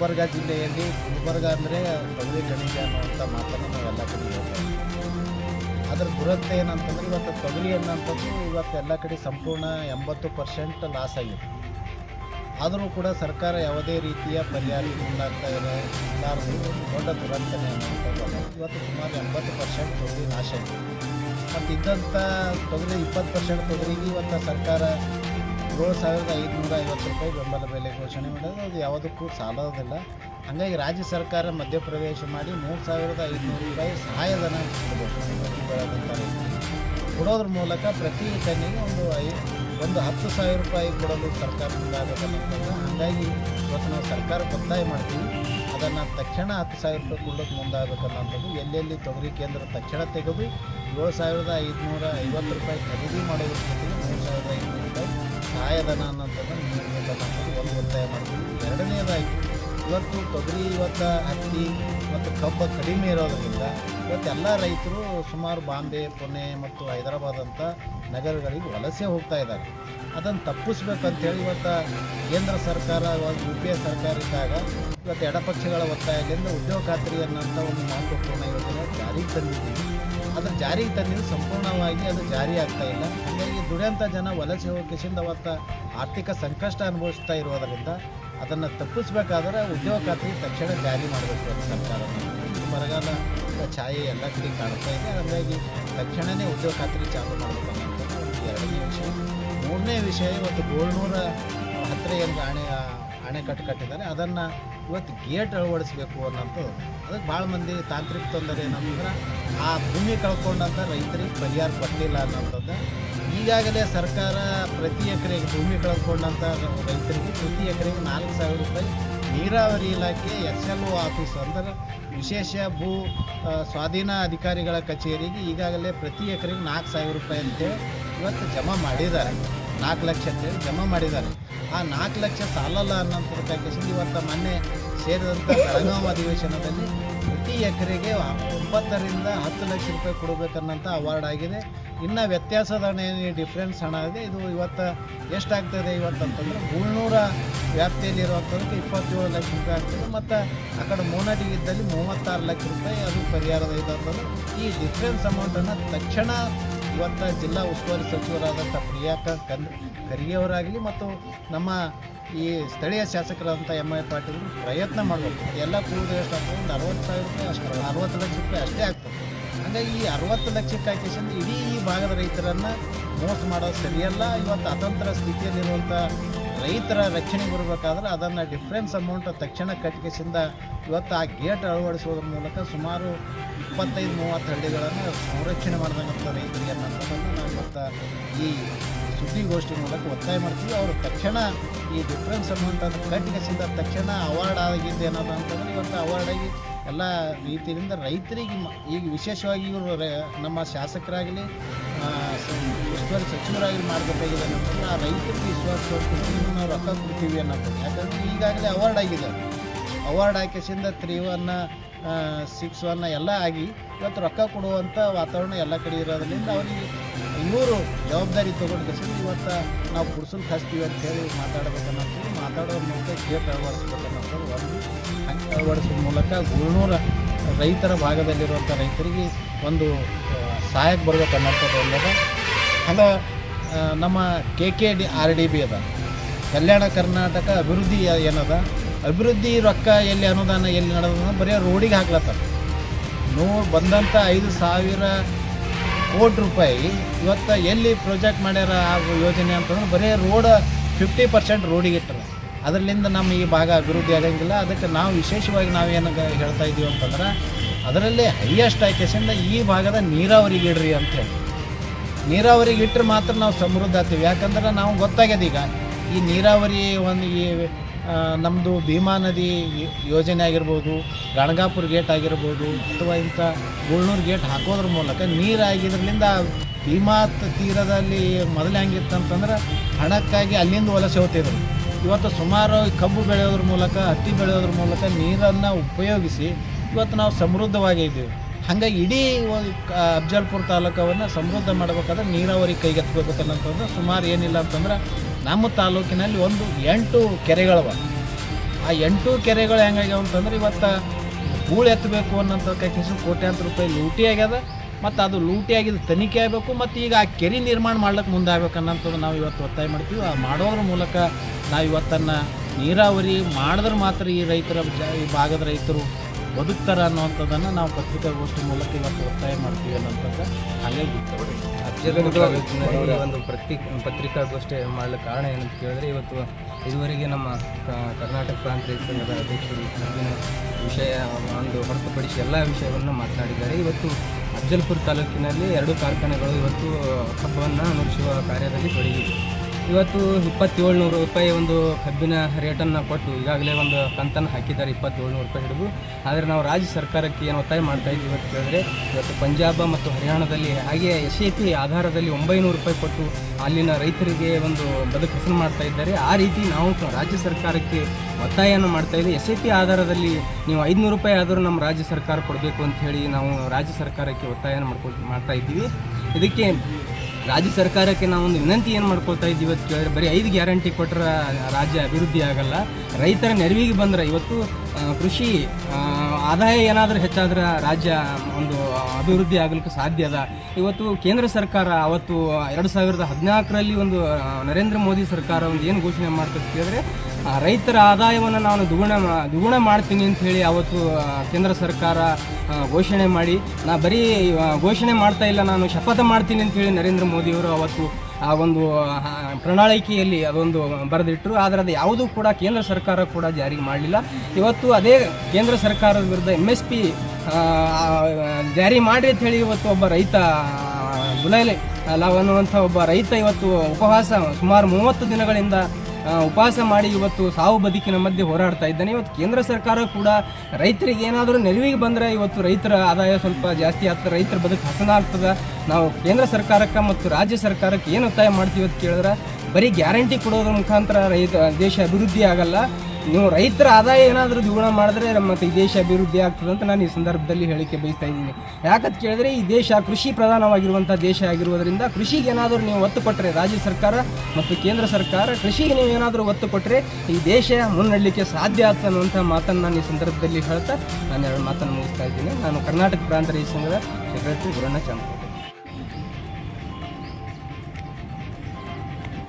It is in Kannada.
ಗುಲ್ಬರ್ಗ ಜಿಲ್ಲೆಯಲ್ಲಿ ಗುಲ್ಬರ್ಗ ಅಂದರೆ ತೊಗರಿ ಖನಿಜ ಅನ್ನುವಂಥ ಮಾತನ್ನು ನಾವೆಲ್ಲ ಕಡೆ ಹೇಳ್ತೇವೆ. ಅದರ ದುರಂತ ಏನಂತಂದ್ರೆ ಇವತ್ತು ತೊಗರಿ ಅನ್ನೋಂಥದ್ದು ಇವತ್ತು ಎಲ್ಲ ಕಡೆ ಸಂಪೂರ್ಣ ಎಂಬತ್ತು ಪರ್ಸೆಂಟ್ ಲಾಸ್ ಆಗಿದೆ. ಆದರೂ ಕೂಡ ಸರ್ಕಾರ ಯಾವುದೇ ರೀತಿಯ ಪರಿಹಾರ ಮುಂದಾಗ್ತಾ ಇದೆ ಒಂದು ದೊಡ್ಡ ದುರಂತ ಇವತ್ತು ಸುಮಾರು ಎಂಬತ್ತು ಪರ್ಸೆಂಟ್ ತೊಗರಿ ನಾಶ ಆಗಿದೆ. ಮತ್ತು ಇದ್ದಂಥ ತೊಗರಿ ಇಪ್ಪತ್ತು ಪರ್ಸೆಂಟ್ ತೊಗರಿಗೆ ಇವತ್ತು ಸರ್ಕಾರ ಏಳು ಸಾವಿರದ ಐದುನೂರ ಐವತ್ತು ರೂಪಾಯಿ ಬೆಂಬಲ ಬೆಲೆ ಘೋಷಣೆ ಮಾಡೋದು ಅದು ಯಾವುದಕ್ಕೂ ಸಾಲೋದಿಲ್ಲ. ಹಾಗಾಗಿ ರಾಜ್ಯ ಸರ್ಕಾರ ಮಧ್ಯಪ್ರವೇಶ ಮಾಡಿ ಮೂರು ಸಾವಿರದ ಐದುನೂರು ರೂಪಾಯಿ ಸಹಾಯಧನ ಕೊಡೋದ್ರ ಮೂಲಕ ಪ್ರತಿ ಟನ್ನಿಗೆ ಒಂದು ಐ, ಒಂದು ಹತ್ತು ಸಾವಿರ ರೂಪಾಯಿ ಕೊಡಲು ಸರ್ಕಾರ ಮುಂದಾಗಬೇಕನ್ನೋದು ಹಾಗಾಗಿ ಇವತ್ತು ನಾವು ಸರ್ಕಾರಕ್ಕೆ ಒತ್ತಾಯ ಮಾಡ್ತೀವಿ. ಅದನ್ನು ತಕ್ಷಣ ಹತ್ತು ಸಾವಿರ ರೂಪಾಯಿ ಕೊಡೋಕ್ಕೆ ಮುಂದಾಗಬೇಕನ್ನೋಂಥದ್ದು ಎಲ್ಲೆಲ್ಲಿ ತೊಗರಿ ಕೇಂದ್ರ ತಕ್ಷಣ ತೆಗೆದು ಏಳು ಸಾವಿರದ ಐದುನೂರ ಐವತ್ತು ರೂಪಾಯಿ ಖರೀದಿ ಮಾಡೋದ್ರ ಜೊತೆಗೆ ಮೂರು ಸಾವಿರದ ಐದುನೂರು ರೂಪಾಯಿ. ಸಹಾಯಧನ ಅನ್ನೋಂಥದ್ದನ್ನು ನೀಡಬೇಕನ್ನೋಂಥದ್ದು ಒಂದು ಒತ್ತಾಯ ಮಾಡ್ತೀವಿ. ಎರಡನೇದಾಗಿ ಇವತ್ತು ತೊಗರಿ, ಇವತ್ತು ಹತ್ತಿ ಮತ್ತು ಕಬ್ಬು ಕಡಿಮೆ ಇರೋದರಿಂದ ಇವತ್ತೆಲ್ಲ ರೈತರು ಸುಮಾರು ಬಾಂಬೆ, ಪುಣೆ ಮತ್ತು ಹೈದರಾಬಾದ್ ಅಂತ ನಗರಗಳಿಗೆ ವಲಸೆ ಹೋಗ್ತಾ ಇದ್ದಾರೆ. ಅದನ್ನು ತಪ್ಪಿಸ್ಬೇಕಂತೇಳಿ ಇವತ್ತು ಕೇಂದ್ರ ಸರ್ಕಾರ ಯು ಪಿ ಎ ಸರ್ಕಾರ ಇದ್ದಾಗ ಇವತ್ತು ಎಡಪಕ್ಷಗಳ ಒತ್ತಾಯದಿಂದ ಉದ್ಯೋಗ ಖಾತ್ರಿ ಅನ್ನೋಂಥ ಒಂದು ಮಹತ್ವಪೂರ್ಣ ಯೋಜನೆ ಜಾರಿಗೆ ತಂದಿದ್ದೀವಿ. ಅದರ ಜಾರಿಗೆ ತಂದಿದ್ದು ಸಂಪೂರ್ಣವಾಗಿ ಅದು ಜಾರಿ ಆಗ್ತಾ ಇಲ್ಲ. ಹಾಗಾಗಿ ದುಡಿಯಂಥ ಜನ ವಲಸೆ ಹೋಗಿಸಿಂದ ಅವತ್ತು ಆರ್ಥಿಕ ಸಂಕಷ್ಟ ಅನುಭವಿಸ್ತಾ ಇರೋದರಿಂದ ಅದನ್ನು ತಪ್ಪಿಸ್ಬೇಕಾದ್ರೆ ಉದ್ಯೋಗ ಖಾತ್ರಿ ತಕ್ಷಣ ಜಾರಿ ಮಾಡಬೇಕು ಸರ್ಕಾರ ಬರಗಾಲ ಛಾಯೆ ಎಲ್ಲ ಕಡೆ ಕಾಣಿಸ್ತಾ ಇದೆ. ಹಾಗಾಗಿ ತಕ್ಷಣವೇ ಉದ್ಯೋಗ ಖಾತ್ರಿ ಚಾಲೂ ಮಾಡಬೇಕು ಎರಡನೇ ವಿಷಯ ಮೂರನೇ ವಿಷಯ, ಇವತ್ತು ಗೋಳ್ನೂರ ಹತ್ತಿರ ಏನು ಅಣೆ ಅಣೆಕಟ್ಟು ಕಟ್ಟಿದ್ದಾರೆ. ಅದನ್ನು ಇವತ್ತು ಗೇಟ್ ಅಳವಡಿಸ್ಬೇಕು ಅನ್ನೋಂಥದ್ದು. ಅದಕ್ಕೆ ಭಾಳ ಮಂದಿ ತಾಂತ್ರಿಕ ತೊಂದರೆ ಏನಂತಂದ್ರೆ ಆ ಭೂಮಿ ಕಳ್ಕೊಂಡಂಥ ರೈತರಿಗೆ ಪರಿಹಾರ ಕೊಟ್ಟಿಲ್ಲ ಅನ್ನೋಂಥದ್ದು ಈಗಾಗಲೇ ಸರ್ಕಾರ ಪ್ರತಿ ಎಕರೆಗೆ ಭೂಮಿ ಕಳ್ಕೊಂಡಂಥ ರೈತರಿಗೆ ಪ್ರತಿ ಎಕರೆಗೆ ನಾಲ್ಕು ಸಾವಿರ ರೂಪಾಯಿ ನೀರಾವರಿ ಇಲಾಖೆ ಎಸ್ ಎಲ್ ಒ ಆಫೀಸ್ ಅಂದರೆ ವಿಶೇಷ ಭೂ ಸ್ವಾಧೀನ ಅಧಿಕಾರಿಗಳ ಕಚೇರಿಗೆ ಈಗಾಗಲೇ ಪ್ರತಿ ಎಕರೆಗೆ ನಾಲ್ಕು ಸಾವಿರ ರೂಪಾಯಿ ಅಂತೇಳಿ ಇವತ್ತು ಜಮಾ ಮಾಡಿದ್ದಾರೆ. ನಾಲ್ಕು ಲಕ್ಷ ಅಂತೇಳಿ ಜಮಾ ಮಾಡಿದ್ದಾರೆ. ಆ ನಾಲ್ಕು ಲಕ್ಷ ಸಾಲಲ್ಲ ಅನ್ನೋಂಥದ್ದಕ್ಕಾಗಿ ಇವತ್ತು ಮೊನ್ನೆ ಸೇರಿದಂಥ ಬೆಳಗಾವಿ ಅಧಿವೇಶನದಲ್ಲಿ ಪ್ರತಿ ಎಕರೆಗೆ ಒಂಬತ್ತರಿಂದ ಹತ್ತು ಲಕ್ಷ ರೂಪಾಯಿ ಕೊಡಬೇಕನ್ನಂಥ ಅವಾರ್ಡ್ ಆಗಿದೆ. ಇನ್ನು ವ್ಯತ್ಯಾಸದ ಹಣ ಏನು ಡಿಫ್ರೆನ್ಸ್ ಹಣ ಇದೆ. ಇದು ಇವತ್ತು ಎಷ್ಟಾಗ್ತದೆ ಇವತ್ತು ಅಂತಂದರೆ ಮುಳ್ನೂರ ಇರುವಂಥದ್ದು ಇಪ್ಪತ್ತೇಳು ಲಕ್ಷ ರೂಪಾಯಿ ಆಗ್ತದೆ. ಮತ್ತು ಆ ಕಡೆ ಮೂವತ್ತಾರು ಲಕ್ಷ ರೂಪಾಯಿ ಅದು ಪರಿಹಾರದ ಇದೆ ಈ ಡಿಫ್ರೆನ್ಸ್ ಅಮೌಂಟನ್ನು ತಕ್ಷಣ ಇವತ್ತು ಜಿಲ್ಲಾ ಉಸ್ತುವಾರಿ ಸಚಿವರಾದಂಥ ಪ್ರಿಯಾಂಕ ಕನ್ ಖರ್ಗೆಯವರಾಗಲಿ ಮತ್ತು ನಮ್ಮ ಈ ಸ್ಥಳೀಯ ಶಾಸಕರಾದಂಥ ಎಂ ಐ ಪಾಟೀಲ್ ಪ್ರಯತ್ನ ಮಾಡಬೇಕು. ಎಲ್ಲ ಕೂಡಿದ್ರೆ ಎಷ್ಟು ಆಗ್ತದೆ ಒಂದು ಅರವತ್ತು ಸಾವಿರ ರೂಪಾಯಿ ಅಷ್ಟು, ಅರವತ್ತು ಲಕ್ಷ ರೂಪಾಯಿ ಅಷ್ಟೇ ಆಗ್ತದೆ. ಹಾಗಾಗಿ ಈ ಅರವತ್ತು ಲಕ್ಷಕ್ಕೆ ಹಾಕಿಸಿಂದ ಇಡೀ ಈ ಭಾಗದ ರೈತರನ್ನು ಮೋಸ ಮಾಡೋದು ಸರಿಯಲ್ಲ. ಇವತ್ತು ಅತಂತ್ರ ಸ್ಥಿತಿಯಲ್ಲಿರುವಂಥ ರೈತರ ರಕ್ಷಣೆ ಬರಬೇಕಾದ್ರೆ ಅದನ್ನು ಡಿಫ್ರೆನ್ಸ್ ಅಮೌಂಟ್ ತಕ್ಷಣ ಕಟ್ಕಿಸಿಂದ ಇವತ್ತು ಆ ಗೇಟ್ ಅಳವಡಿಸೋದ್ರ ಮೂಲಕ ಸುಮಾರು ಇಪ್ಪತ್ತೈದು, ಮೂವತ್ತು ಹಳ್ಳಿಗಳನ್ನು ಸಂರಕ್ಷಣೆ ಮಾಡಿದಂಥ ರೈತರಿಗೆ ಅನ್ನೋದನ್ನು ನಾವು ಇವತ್ತು ಈ ಸುದ್ದಿಗೋಷ್ಠಿ ಮೂಲಕ ಒತ್ತಾಯ ಮಾಡ್ತೀವಿ. ಅವರು ತಕ್ಷಣ ಈ ಡಿಫ್ರೆನ್ಸ್ ಅಮೌಂಟ್ ಕಟ್ಕಿಸಿದ ತಕ್ಷಣ ಅವಾರ್ಡ್ ಆಗಿದ್ದು ಏನಾದ್ರು ಅಂತಂದರೆ ಇವತ್ತು ಅವಾರ್ಡ್ ಆಗಿ ಎಲ್ಲ ರೀತಿಯಿಂದ ರೈತರಿಗೆ ಈಗ ವಿಶೇಷವಾಗಿ ಇವರು ನಮ್ಮ ಶಾಸಕರಾಗಲಿ ಉಸ್ತುವಾರಿ ಸಚಿವರಾಗಲಿ ಮಾಡಬೇಕಾಗಿದೆ ಅನ್ನೋದನ್ನು ಆ ರೈತರಿಗೆ ವಿಶ್ವಾಸ ನಾವು ರೊಕ್ಕ ಕೊಡ್ತೀವಿ ಅನ್ನೋದು ಯಾಕಂದರೆ ಈಗಾಗಲೇ ಅವಾರ್ಡ್ ಆಗಿದೆ ಅವಾರ್ಡ್ ಹಾಕಿಸಿಂದ ತ್ರೀ ಒನ್ನ ಸಿಕ್ಸ್ ಒನ್ನ ಎಲ್ಲ ಆಗಿ ಇವತ್ತು ರೊಕ್ಕ ಕೊಡುವಂಥ ವಾತಾವರಣ ಎಲ್ಲ ಕಡೆ ಇರೋದ್ರಿಂದ ಅವ್ರಿಗೆ ಇವರು ಜವಾಬ್ದಾರಿ ತೊಗೊಂಡು ಇವತ್ತು ನಾವು ಕುಡ್ಸಲು ಕಸ್ತೀವಿ ಅಂತ ಹೇಳಿ ಮಾತಾಡಬೇಕನ್ನೋದು ಮಾತಾಡೋ ಮೂಲಕ ಗೇಟ್ ಅಳವಡಿಸ್ಬೇಕನ್ನೋದು ಹಂಗೆ ಅಳವಡಿಸೋ ಮೂಲಕ ಗುಳ್ನೂರ ರೈತರ ಭಾಗದಲ್ಲಿರುವಂಥ ರೈತರಿಗೆ ಒಂದು ಸಹಾಯಕ್ಕೆ ಬರ್ಬೇಕು ಅಲ್ಲದ ಹಂಗೆ ನಮ್ಮ K K D, R D B ಅದ. ಕಲ್ಯಾಣ ಕರ್ನಾಟಕ ಅಭಿವೃದ್ಧಿ ಏನದ? ಅಭಿವೃದ್ಧಿ ರೊಕ್ಕ ಎಲ್ಲಿ ಅನುದಾನ ಎಲ್ಲಿ ನಡೆದ ಬರೀ ರೋಡಿಗೆ ಹಾಕ್ಲತ್ತಾರ. ನೂ ಬಂದಂಥ ಐದು ಸಾವಿರ ಕೋಟಿ ರೂಪಾಯಿ ಇವತ್ತು ಎಲ್ಲಿ ಪ್ರಾಜೆಕ್ಟ್ ಮಾಡ್ಯಾರ ಆ ಯೋಜನೆ ಅಂತಂದ್ರೆ ಬರೀ ರೋಡ್ ಫಿಫ್ಟಿ ಪರ್ಸೆಂಟ್ ರೋಡಿಗೆ ಇಟ್ಟರೆ ಅದರಿಂದ ನಮ್ಮ ಈ ಭಾಗ ಅಭಿವೃದ್ಧಿ ಆಗಂಗಿಲ್ಲ. ಅದಕ್ಕೆ ನಾವು ವಿಶೇಷವಾಗಿ ನಾವೇನು ಹೇಳ್ತಾ ಇದ್ದೀವಿ ಅಂತಂದ್ರೆ ಅದರಲ್ಲಿ ಹೈಯೆಸ್ಟ್ ಆಯ್ಕೆಸಿಂದ ಈ ಭಾಗದ ನೀರಾವರಿಗೆ ಇಡ್ರಿ ಅಂತ ಹೇಳಿ. ನೀರಾವರಿಗೆ ಇಟ್ಟರೆ ಮಾತ್ರ ನಾವು ಸಮೃದ್ಧ ಆಗ್ತೀವಿ. ಯಾಕಂದ್ರೆ ನಾವು ಗೊತ್ತಾಗ್ಯದ ಈಗ ಈ ನೀರಾವರಿ ಒಂದು ಈ ನಮ್ಮದು ಭೀಮಾ ನದಿ ಯೋಜನೆ ಆಗಿರ್ಬೋದು, ಗಣಗಾಪುರ ಗೇಟ್ ಆಗಿರ್ಬೋದು, ಅಥವಾ ಇಂಥ ಗುಳ್ನೂರು ಗೇಟ್ ಹಾಕೋದ್ರ ಮೂಲಕ ನೀರಾಗಿದ್ರಲಿಂದ ಭೀಮಾ ತೀರದಲ್ಲಿ ಮೊದಲು ಹೆಂಗಿತ್ತಂತಂದ್ರೆ ಹಣಕ್ಕಾಗಿ ಅಲ್ಲಿಂದ ವಲಸೆ ಹೋಗ್ತಿದ್ರು. ಇವತ್ತು ಸುಮಾರು ಕಬ್ಬು ಬೆಳೆಯೋದ್ರ ಮೂಲಕ, ಹತ್ತಿ ಬೆಳೆಯೋದ್ರ ಮೂಲಕ ನೀರನ್ನು ಉಪಯೋಗಿಸಿ ಇವತ್ತು ನಾವು ಸಮೃದ್ಧವಾಗಿ ಇದ್ದೀವಿ. ಹಾಗಾಗಿ ಇಡೀ ಒಂದು ಅಫ್ಜಲ್ಪುರ ತಾಲೂಕವನ್ನು ಸಮೃದ್ಧ ಮಾಡಬೇಕಾದ್ರೆ ನೀರಾವರಿ ಕೈಗೆತ್ತಬೇಕಂತಂದ್ರೆ ಸುಮಾರು ಏನಿಲ್ಲ ಅಂತಂದ್ರೆ ನಮ್ಮ ತಾಲೂಕಿನಲ್ಲಿ ಒಂದು ಎಂಟು ಕೆರೆಗಳವ. ಆ ಎಂಟು ಕೆರೆಗಳು ಹೆಂಗಾಗ್ಯಾವ ಅಂತಂದ್ರೆ ಇವತ್ತು ಹೂಳು ಎತ್ತಬೇಕು ಅನ್ನೋಂಥ ಕೈಕಿಸು ಕೋಟ್ಯಾಂತರ ರೂಪಾಯಿ ಲೂಟಿ ಆಗ್ಯದ. ಮತ್ತು ಅದು ಲೂಟಿ ಆಗಿದ ತನಿಖೆ ಆಗಬೇಕು, ಮತ್ತು ಈಗ ಆ ಕೆರೆ ನಿರ್ಮಾಣ ಮಾಡ್ಲಿಕ್ಕೆ ಮುಂದೆ ಆಗ್ಬೇಕು ಅನ್ನೋಂಥದ್ದು ನಾವು ಇವತ್ತು ಒತ್ತಾಯ ಮಾಡ್ತೀವಿ. ಆ ಮಾಡೋದ್ರ ಮೂಲಕ ನಾವು ಇವತ್ತನ್ನು ನೀರಾವರಿ ಮಾಡಿದ್ರೆ ಮಾತ್ರ ಈ ರೈತರ ಈ ಭಾಗದ ರೈತರು ಬದುಕ್ತಾರೆ ಅನ್ನುವಂಥದ್ದನ್ನು ನಾವು ಪತ್ರಿಕಾಗೋಷ್ಠಿ ಮೂಲಕ ಇವತ್ತು ಒತ್ತಾಯ ಮಾಡ್ತೀವಿ ಅನ್ನೋಂಥದ್ದು ಹಾಗೆ ತಾಲೂಕಿನಲ್ಲಿ ಒಂದು ಪ್ರತಿ ಪತ್ರಿಕಾಗೋಷ್ಠಿ ಮಾಡಲಿಕ್ಕೆ ಕಾರಣ ಏನಂತ ಕೇಳಿದ್ರೆ ಇವತ್ತು ಇದುವರೆಗೆ ನಮ್ಮ ಕರ್ನಾಟಕ ಪ್ರಾಂತ ರೈತ ಸಂಘದ ಅಧ್ಯಕ್ಷರು ವಿಷಯ ಒಂದು ಹೊರತುಪಡಿಸಿ ಎಲ್ಲ ವಿಷಯವನ್ನು ಮಾತನಾಡಿದ್ದಾರೆ. ಇವತ್ತು ಅಫಜಲ್ಪುರ ತಾಲೂಕಿನಲ್ಲಿ ಎರಡು ಕಾರ್ಖಾನೆಗಳು ಇವತ್ತು ಹಬ್ಬವನ್ನು ನುಡಿಸುವ ಕಾರ್ಯದಲ್ಲಿ ತೊಡಗಿವೆ. ಇವತ್ತು ಇಪ್ಪತ್ತೇಳ್ನೂರು ರೂಪಾಯಿ ಒಂದು ಕಬ್ಬಿನ ರೇಟನ್ನು ಕೊಟ್ಟು ಈಗಾಗಲೇ ಒಂದು ಕಂತನ್ನು ಹಾಕಿದ್ದಾರೆ ಇಪ್ಪತ್ತೇಳ್ನೂರು ರೂಪಾಯಿ ಹಿಡಿದು. ಆದರೆ ನಾವು ರಾಜ್ಯ ಸರ್ಕಾರಕ್ಕೆ ಏನು ಒತ್ತಾಯ ಮಾಡ್ತಾ ಇದ್ದೀವಿ ಅಂತ ಕೇಳಿದ್ರೆ ಇವತ್ತು ಪಂಜಾಬ ಮತ್ತು ಹರಿಯಾಣದಲ್ಲಿ ಹಾಗೆ ಎಸ್ ಐ ಪಿ ಆಧಾರದಲ್ಲಿ ಒಂಬೈನೂರು ರೂಪಾಯಿ ಕೊಟ್ಟು ಅಲ್ಲಿನ ರೈತರಿಗೆ ಒಂದು ಬದುಕು ಹೆಸರು ಮಾಡ್ತಾ ಇದ್ದಾರೆ. ಆ ರೀತಿ ನಾವು ರಾಜ್ಯ ಸರ್ಕಾರಕ್ಕೆ ಒತ್ತಾಯವನ್ನು ಮಾಡ್ತಾ ಇದ್ದೀವಿ. ಎಸ್ ಐ ಪಿ ಆಧಾರದಲ್ಲಿ ನೀವು ಐದುನೂರು ರೂಪಾಯಿ ಆದರೂ ನಮ್ಮ ರಾಜ್ಯ ಸರ್ಕಾರ ಕೊಡಬೇಕು ಅಂತ ಹೇಳಿ ನಾವು ರಾಜ್ಯ ಸರ್ಕಾರಕ್ಕೆ ಒತ್ತಾಯನ ಮಾಡ್ಕೊ ಮಾಡ್ತಾ ಇದ್ದೀವಿ. ಇದಕ್ಕೆ ರಾಜ್ಯ ಸರ್ಕಾರಕ್ಕೆ ನಾವು ಒಂದು ವಿನಂತಿ ಏನು ಮಾಡ್ಕೊಳ್ತಾ ಇದ್ದೀವಿ ಇವತ್ತು ಕೇಳಿದ್ರೆ ಬರೀ ಐದು ಗ್ಯಾರಂಟಿ ಕೊಟ್ಟರೆ ರಾಜ್ಯ ಅಭಿವೃದ್ಧಿ ಆಗಲ್ಲ. ರೈತರ ನೆರವಿಗೆ ಬಂದರೆ ಇವತ್ತು ಕೃಷಿ ಆದಾಯ ಏನಾದರೂ ಹೆಚ್ಚಾದ್ರೆ ರಾಜ್ಯ ಒಂದು ಅಭಿವೃದ್ಧಿ ಆಗಲಿಕ್ಕೆ ಸಾಧ್ಯ ಅದ. ಇವತ್ತು ಕೇಂದ್ರ ಸರ್ಕಾರ ಅವತ್ತು ಎರಡು ಸಾವಿರದ ಹದಿನಾಲ್ಕರಲ್ಲಿ ಒಂದು ನರೇಂದ್ರ ಮೋದಿ ಸರ್ಕಾರ ಒಂದು ಏನು ಘೋಷಣೆ ಮಾಡ್ತಿದ್ರೆ ರೈತರ ಆದಾಯವನ್ನು ನಾನು ದ್ವಿಗುಣ ದ್ವಿಗುಣ ಮಾಡ್ತೀನಿ ಅಂತ ಹೇಳಿ ಅವತ್ತು ಕೇಂದ್ರ ಸರ್ಕಾರ ಘೋಷಣೆ ಮಾಡಿ. ನಾ ಬರೀ ಘೋಷಣೆ ಮಾಡ್ತಾ ಇಲ್ಲ, ನಾನು ಶಪಥ ಮಾಡ್ತೀನಿ ಅಂತ ಹೇಳಿ ನರೇಂದ್ರ ಮೋದಿಯವರು ಅವತ್ತು ಆ ಒಂದು ಪ್ರಣಾಳಿಕೆಯಲ್ಲಿ ಅದೊಂದು ಬರೆದಿಟ್ಟರು. ಆದರೆ ಅದು ಯಾವುದೂ ಕೂಡ ಕೇಂದ್ರ ಸರ್ಕಾರ ಕೂಡ ಜಾರಿಗೆ ಮಾಡಲಿಲ್ಲ. ಇವತ್ತು ಅದೇ ಕೇಂದ್ರ ಸರ್ಕಾರದ ವಿರುದ್ಧ ಎಂ ಎಸ್ ಪಿ ಜಾರಿ ಮಾಡಿ ಅಂತ ಹೇಳಿ ಇವತ್ತು ಒಬ್ಬ ರೈತ ಗುಲೈಲೆ ಲಾವ್ ಅನ್ನುವಂಥ ಒಬ್ಬ ರೈತ ಇವತ್ತು ಉಪವಾಸ ಸುಮಾರು ಮೂವತ್ತು ದಿನಗಳಿಂದ ಉಪವಾಸ ಮಾಡಿ ಇವತ್ತು ಸಾವು ಬದುಕಿನ ಮಧ್ಯೆ ಹೋರಾಡ್ತಾ ಇದ್ದಾನೆ. ಇವತ್ತು ಕೇಂದ್ರ ಸರ್ಕಾರ ಕೂಡ ರೈತರಿಗೆ ಏನಾದರೂ ನೆರವಿಗೆ ಬಂದರೆ ಇವತ್ತು ರೈತರ ಆದಾಯ ಸ್ವಲ್ಪ ಜಾಸ್ತಿ ಆಗ್ತದೆ. ರೈತರ ಬದುಕು ಹಸನಾಗ್ತದೆ ನಾವು ಕೇಂದ್ರ ಸರ್ಕಾರಕ್ಕೆ ಮತ್ತು ರಾಜ್ಯ ಸರ್ಕಾರಕ್ಕೆ ಏನು ಒತ್ತಾಯ ಮಾಡ್ತೀವಿ ಅಂತ ಕೇಳಿದ್ರೆ, ಬರೀ ಗ್ಯಾರಂಟಿ ಕೊಡೋದ್ರ ಮುಖಾಂತರ ರೈತ, ದೇಶ ಅಭಿವೃದ್ಧಿ ಆಗಲ್ಲ. ನೀವು ರೈತರ ಆದಾಯ ಏನಾದರೂ ದ್ವಿಗುಣ ಮಾಡಿದ್ರೆ ನಮ್ಮ ಈ ದೇಶ ಅಭಿವೃದ್ಧಿ ಆಗ್ತದೆ ಅಂತ ನಾನು ಈ ಸಂದರ್ಭದಲ್ಲಿ ಹೇಳಿಕೆ ಬಯಸ್ತಾ ಇದ್ದೀನಿ. ಯಾಕಂತ ಕೇಳಿದ್ರೆ ಈ ದೇಶ ಕೃಷಿ ಪ್ರಧಾನವಾಗಿರುವಂಥ ದೇಶ ಆಗಿರುವುದರಿಂದ ಕೃಷಿಗೆ ಏನಾದರೂ ನೀವು ಒತ್ತು ಕೊಟ್ಟರೆ ರಾಜ್ಯ ಸರ್ಕಾರ ಮತ್ತು ಕೇಂದ್ರ ಸರ್ಕಾರ ಕೃಷಿಗೆ ನೀವು ಏನಾದರೂ ಒತ್ತು ಕೊಟ್ಟರೆ ಈ ದೇಶ ಮುನ್ನಡಲಿಕ್ಕೆ ಸಾಧ್ಯ ಆಗ್ತದೆ ಅನ್ನುವಂಥ ಮಾತನ್ನು ನಾನು ಈ ಸಂದರ್ಭದಲ್ಲಿ ಹೇಳ್ತಾ ನಾನು ಎರಡು ಮಾತನ್ನು ಮುಗಿಸ್ತಾ ಇದ್ದೀನಿ. ನಾನು ಕರ್ನಾಟಕ ಪ್ರಾಂತ ಈ ಸಂಘದ ಸೆಕ್ರೆಟರಿ ಗುರಣ್ಣ